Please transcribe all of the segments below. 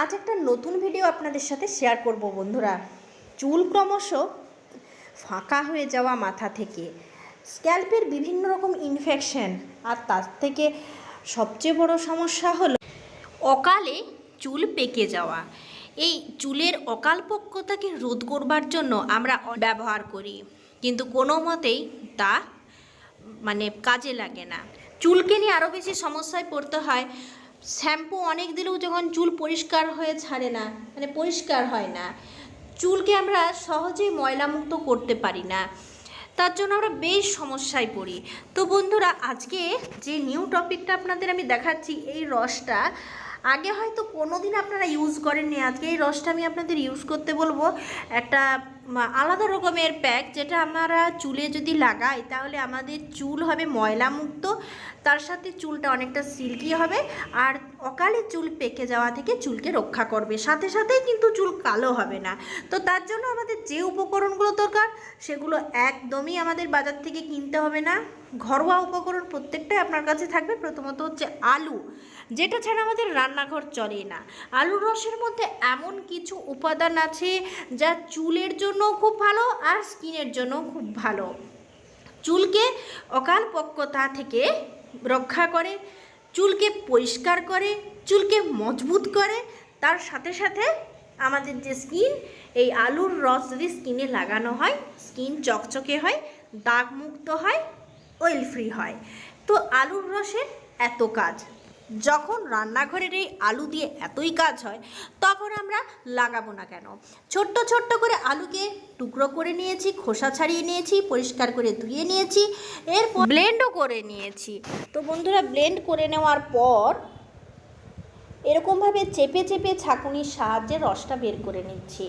আজ একটা নতুন ভিডিও আপনাদের সাথে শেয়ার করব বন্ধুরা। চুল ক্রমশ ফাঁকা হয়ে যাওয়া মাথা থেকে স্ক্যাল্পের বিভিন্ন রকম ইনফেকশন আর তার থেকে সবচেয়ে বড় সমস্যা হলো অকালে চুল পেকে যাওয়া। এই চুলের অকালপক্কতাকে রোধ করবার জন্য আমরা ব্যবহার করি, কিন্তু কোনো মতেই তা মানে কাজে লাগে না। চুলকে নিয়ে আরও বেশি সমস্যায় পড়তে হয়। শ্যাম্পু অনেক দিলেও যখন চুল পরিষ্কার হয়ে ছাড়ে না মানে পরিষ্কার হয় না, চুলকে আমরা সহজেই ময়লামুক্ত করতে পারি না। তার জন্য আমরা বেশ সমস্যায় পড়ি। তো বন্ধুরা, আজকে যে নিউ টপিকটা আপনাদের আমি দেখাচ্ছি, এই রসটা আগে হয়তো কোনো দিন আপনারা ইউজ করেননি। আজকে এই রসটা আমি আপনাদের ইউজ করতে বলব। একটা আলাদা রকমের প্যাক যেটা আমরা চুলে যদি লাগাই, তাহলে আমাদের চুল হবে ময়লামুক্ত। তার সাথে চুলটা অনেকটা সিল্কি হবে। আর অকালে চুল পেকে যাওয়া থেকে চুলকে রক্ষা করবে। সাথে সাথেই কিন্তু চুল কালো হবে না। তো তার জন্য আমাদের যে উপকরণগুলো দরকার, সেগুলো একদমই আমাদের বাজার থেকে কিনতে হবে না। ঘরোয়া উপকরণ প্রত্যেকটাই আপনার কাছে থাকবে। প্রথমত হচ্ছে আলু, যেটা ছাড়া আমাদের রান্নাঘর চলে না। আলুর রসের মধ্যে এমন কিছু উপাদান আছে, যা চুলের জন্য খুব ভালো আর স্কিনের জন্য খুব ভালো। চুলকে অকাল পক্কতা থেকে রক্ষা করে। চুলকে পরিষ্কার করে, চুলকে মজবুত করে, তার সাথে সাথে আমাদের যে স্কিন, এই আলুর রস যদি স্কিনে লাগানো হয়, স্কিন চকচকে হয়, দাগমুক্ত হয় অয়েল ফ্রি হয়। তো আলুর রসের এত কাজ। যখন রান্নাঘরের এই আলু দিয়ে এতই কাজ হয়, তখন আমরা লাগাবো না কেন? ছোট্ট ছোট্ট করে আলুকে টুকরো করে নিয়েছি, খোসা ছাড়িয়ে নিয়েছি, পরিষ্কার করে ধুয়ে নিয়েছি, এরপর ব্লেন্ডও করে নিয়েছি। তো বন্ধুরা ব্লেন্ড করে নেওয়ার পর এরকমভাবে চেপে চেপে ছাঁকুনির সাহায্যে রসটা বের করে নিচ্ছি।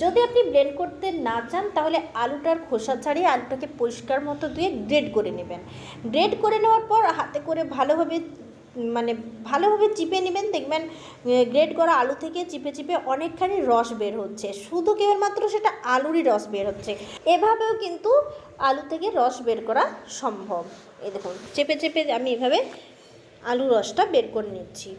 যদি আপনি ব্লেন্ড করতে না চান, তাহলে আলুটার খোসা ছাড়িয়ে আলুটাকে পরিষ্কার মতো ধুয়ে গ্রেড করে নেবেন। গ্রেড করে নেওয়ার পর হাতে করে ভালোভাবে মানে ভালোভাবে চিপে নেবেন, দেখবেন গ্রেড করা আলু থেকে চিপে চিপে অনেকখানি রস বের হচ্ছে। শুধু কেবলমাত্র সেটা আলুরই রস বের হচ্ছে। এভাবেও কিন্তু আলু থেকে রস বের করা সম্ভব। এ দেখুন, চেপে চেপে আমি এভাবে আলুর রসটা বের করে নিচ্ছি।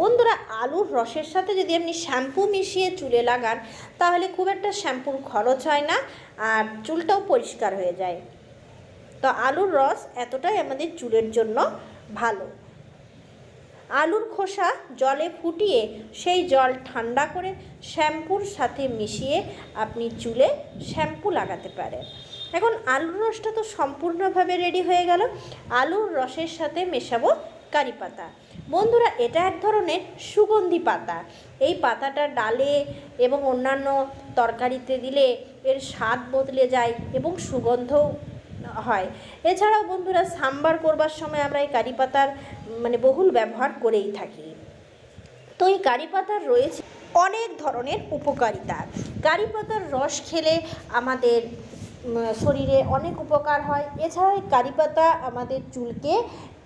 বন্ধুরা, আলুর রসের সাথে যদি আপনি শ্যাম্পু মিশিয়ে চুলে লাগান, তাহলে খুব একটা শ্যাম্পুর খরচ হয় না আর চুলটাও পরিষ্কার হয়ে যায়। তো আলুর রস এতটাই আমাদের চুলের জন্য ভালো। আলুর খোসা জলে ফুটিয়ে সেই জল ঠান্ডা করে শ্যাম্পুর সাথে মিশিয়ে আপনি চুলে শ্যাম্পু লাগাতে পারেন। এখন আলুর রসটা তো সম্পূর্ণভাবে রেডি হয়ে গেল। আলুর রসের সাথে মেশাবো কারি পাতা। বন্ধুরা, এটা এক ধরনের সুগন্ধি পাতা। এই পাতাটা ডালে এবং অন্যান্য তরকারিতে দিলে এর স্বাদ বদলে যায় এবং সুগন্ধও হয়। এছাড়াও বন্ধুরা সাম্বার করবার সময় আমরা এই কারি পাতার মানে বহুল ব্যবহার করেই থাকি। তো এই কারি পাতার রয়েছে অনেক ধরনের উপকারিতা। কারি পাতার রস খেলে আমাদের শরীরে অনেক উপকার হয়। এছাড়া এই কারি পাতা আমাদের চুলকে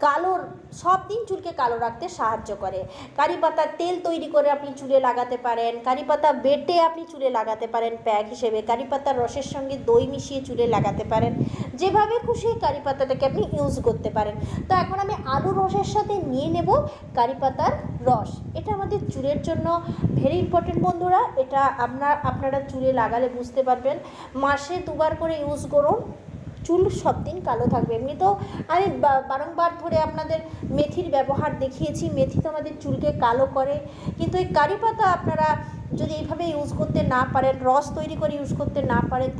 কালোর সব দিন চুলকে কালো রাখতে সাহায্য করে। কারি পাতার তেল তৈরি করে আপনি চুলে লাগাতে পারেন, কারি পাতা বেটে আপনি চুলে লাগাতে পারেন প্যাক হিসেবে, কারি পাতার রসের সঙ্গে দই মিশিয়ে চুলে লাগাতে পারেন। যেভাবে খুশি কারি পাতাটাকে আপনি ইউজ করতে পারেন। তো এখন আমি আলু রসের সাথে নিয়ে নেব কারি পাতার রস। এটা আমাদের চুলের জন্য ভেরি ইম্পর্টেন্ট বন্ধুরা, এটা আপনার, আপনারা চুলে লাগালে বুঝতে পারবেন। মাসে দুবার করে ইউজ করুন। চুল সব দিন কালো থাকবে। এমনি তো আমি বারংবার ধরে আপনাদের মেথির ব্যবহার দেখিয়েছি, মেথি তো আমাদের চুলকে কালো করে। কিন্তু এই কারি পাতা আপনারা যদি এইভাবে ইউজ করতে না পারেন, রস তৈরি করে ইউজ করতে না পারেন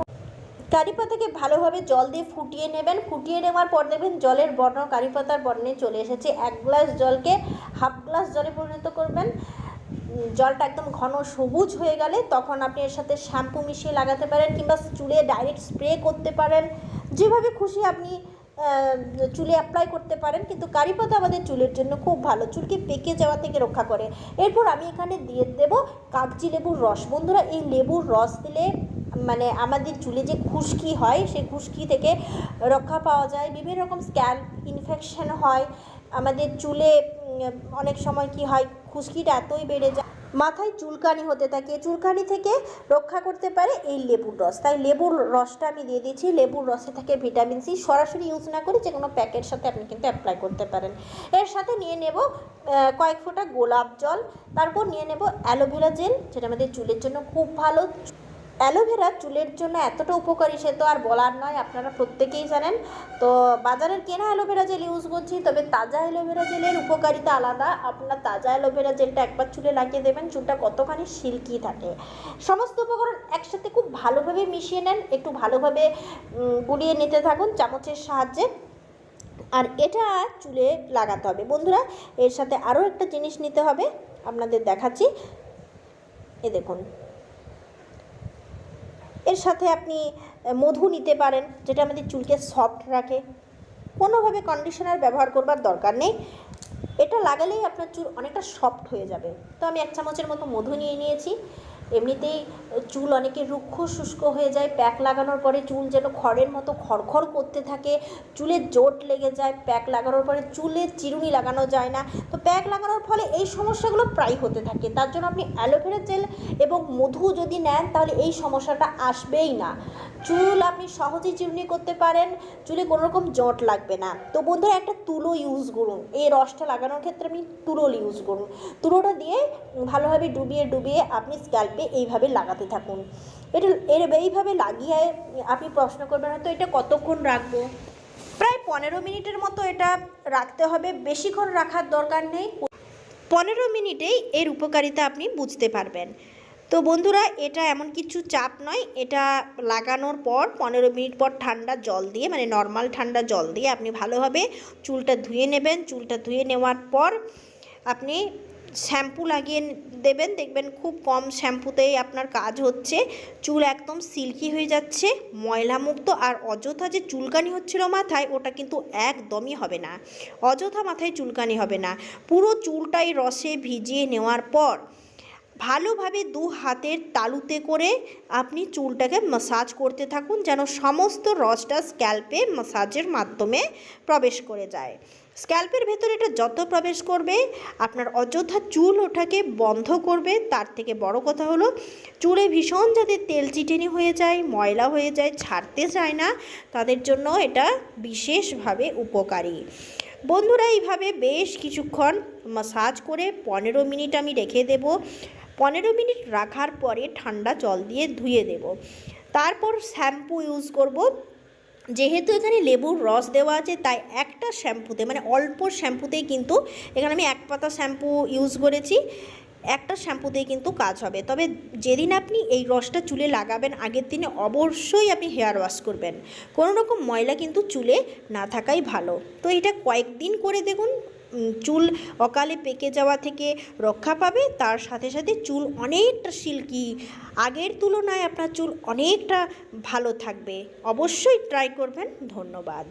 কারি পাতাকে ভালোভাবে জল দিয়ে ফুটিয়ে নেবেন। ফুটিয়ে নেওয়ার পর দেখবেন জলের বর্ণ, কারি পাতার বর্ণে চলে এসেছে। এক গ্লাস জলকে হাফ গ্লাস জলে পরিণত করবেন। জলটা একদম ঘন সবুজ হয়ে গেলে তখন আপনি এর সাথে শ্যাম্পু মিশিয়ে লাগাতে পারেন কিংবা চুলে ডাইরেক্ট স্প্রে করতে পারেন। যেভাবে খুশি আপনি চুলে অ্যাপ্লাই করতে পারেন, কিন্তু কারি পাতা আমাদের চুলের জন্য খুব ভালো। চুলকে পেকে যাওয়া থেকে রক্ষা করে। এরপর আমি এখানে দিয়ে দেব কাগজি লেবুর রস। বন্ধুরা, এই লেবুর রস দিলে মানে আমাদের চুলে যে খুশকি হয়, সেই খুশকি থেকে রক্ষা পাওয়া যায়। বিভিন্ন রকম স্ক্যাল্প ইনফেকশন হয়। আমাদের চুলে অনেক সময় কি হয় খুশকিটা এতই বেড়ে যায়, মাথায় চুলকানি হতে থাকে। চুলকানি থেকে রক্ষা করতে পারে এই লেবুর রস। তাই লেবুর রসটা আমি দিয়ে দিয়েছি লেবুর রসে থাকে ভিটামিন সি। সরাসরি ইউজ না করে যে কোনো প্যাকের সাথে আপনি কিন্তু অ্যাপ্লাই করতে পারেন। এর সাথে নিয়ে নেব কয়েক ফোঁটা গোলাপ জল। তারপর নিয়ে নেব অ্যালোভেরা জেল যেটা আমাদের চুলের জন্য খুব ভালো। অ্যালোভেরা চুলের জন্য এতটা উপকারী সে তো আর বলার নয়, আপনারা প্রত্যেকেই জানেন। তো বাজারের কেনা অ্যালোভেরা জেল ইউজ করছি, তবে তাজা অ্যালোভেরা জেলের উপকারিতা আলাদা। আপনার তাজা অ্যালোভেরা জেলটা একবার চুলে লাগিয়ে দেবেন, চুলটা কতখানি সিল্কি থাকে। সমস্ত উপকরণ একসাথে খুব ভালোভাবে মিশিয়ে নেন, একটু ভালোভাবে গুলিয়ে নিতে থাকুন চামচের সাহায্যে। আর এটা চুলে লাগাতে হবে। বন্ধুরা, এর সাথে আরও একটা জিনিস নিতে হবে, আপনাদের দেখাচ্ছি। এ দেখুন। এর সাথে আপনি মধু নিতে পারেন, যেটা আমাদের চুলকে সফট রাখে। কোনোভাবে কন্ডিশনার ব্যবহার করবার দরকার নেই। এটা লাগালেই আপনার চুল অনেকটা সফট হয়ে যাবে। তো আমি এক চামচের মতো মধু নিয়ে নিয়েছি। এমনিতেই চুল অনেকে রুক্ষ শুষ্ক হয়ে যায়, প্যাক লাগানোর পরে চুল যেন খড়ের মতো খড়খড় করতে থাকে, চুলে জোট লেগে যায়, প্যাক লাগানোর পরে চুলে চিরুনি লাগানো যায় না। তো প্যাক লাগানোর ফলে এই সমস্যাগুলো প্রায় হতে থাকে। তার জন্য আপনি অ্যালোভেরা জেল এবং মধু যদি নেন, তাহলে এই সমস্যাটা আসবেই না। চুল আপনি সহজেই চিরুনি করতে পারেন, চুলে কোনো রকম জট লাগবে না। তো বন্ধুরা, একটা তুলো ইউজ করুন। এই রসটা লাগানোর ক্ষেত্রে আপনি তুলো ইউজ করুন। তুলোটা দিয়ে ভালোভাবে ডুবিয়ে ডুবিয়ে আপনি স্ক্যাল্পে এইভাবে লাগাতে থাকুন। এটা এইভাবে লাগিয়ে আপনি প্রশ্ন করবেন, হয়তো এটা কতক্ষণ রাখব? প্রায় পনেরো মিনিটের মতো এটা রাখতে হবে। বেশিক্ষণ রাখার দরকার নেই। পনেরো মিনিটেই এর উপকারিতা আপনি বুঝতে পারবেন। তো বন্ধুরা, এটা এমন কিছু চাপ নয়। এটা লাগানোর পর, পনেরো মিনিট পর ঠান্ডা জল দিয়ে মানে নর্মাল ঠান্ডা জল দিয়ে আপনি ভালোভাবে চুলটা ধুয়ে নেবেন। চুলটা ধুয়ে নেওয়ার পর আপনি শ্যাম্পু লাগিয়ে দেবেন, দেখবেন খুব কম শ্যাম্পুতেই আপনার কাজ হচ্ছে। চুল একদম সিল্কি হয়ে যাচ্ছে, ময়লামুক্ত, আর অযথা যে চুলকানি হচ্ছিল মাথায়, ওটা কিন্তু একদমই হবে না। অযথা মাথায় চুলকানি হবে না। পুরো চুলটাই রসে ভিজিয়ে নেওয়ার পর ভালোভাবে দু হাতের তালুতে করে আপনি চুলটাকে মাসাজ করতে থাকুন, যেন সমস্ত রসটা স্ক্যাল্পে মাসাজের মাধ্যমে প্রবেশ করে যায়। স্ক্যাল্পের ভেতরে এটা যত প্রবেশ করবে, আপনার অযথা চুল ওঠাকে বন্ধ করবে। তার থেকে বড় কথা হলো, চুলে ভীষণ যাদের তেল চিটেনি হয়ে যায়, ময়লা হয়ে যায়, ছাড়তে চায় না, তাদের জন্য এটা বিশেষভাবে উপকারী। বন্ধুরা, এইভাবে বেশ কিছুক্ষণ মাসাজ করে পনেরো মিনিট আমি রেখে দেব। পনেরো মিনিট রাখার পরে ঠান্ডা জল দিয়ে ধুয়ে দেব। তারপর শ্যাম্পু ইউজ করব। যেহেতু এখানে লেবুর রস দেওয়া আছে, তাই একটা শ্যাম্পুতে মানে অল্প শ্যাম্পুতেই কিন্তু এখানে আমি এক পাতা শ্যাম্পু ইউজ করেছি। একটা শ্যাম্পুতেই কিন্তু কাজ হবে। তবে যেদিন আপনি এই রসটা চুলে লাগাবেন, আগের দিনে অবশ্যই আপনি হেয়ার ওয়াশ করবেন। কোনো রকম ময়লা কিন্তু চুলে না থাকাই ভালো। তো এটা কয়েকদিন করে দেখুন চুল অকালে পেকে যাওয়া থেকে রক্ষা পাবে। তার সাথে সাথে চুল অনেকটা সিল্কি। আগের তুলনায় আপনার চুল অনেকটা ভালো থাকবে। অবশ্যই ট্রাই করবেন। ধন্যবাদ।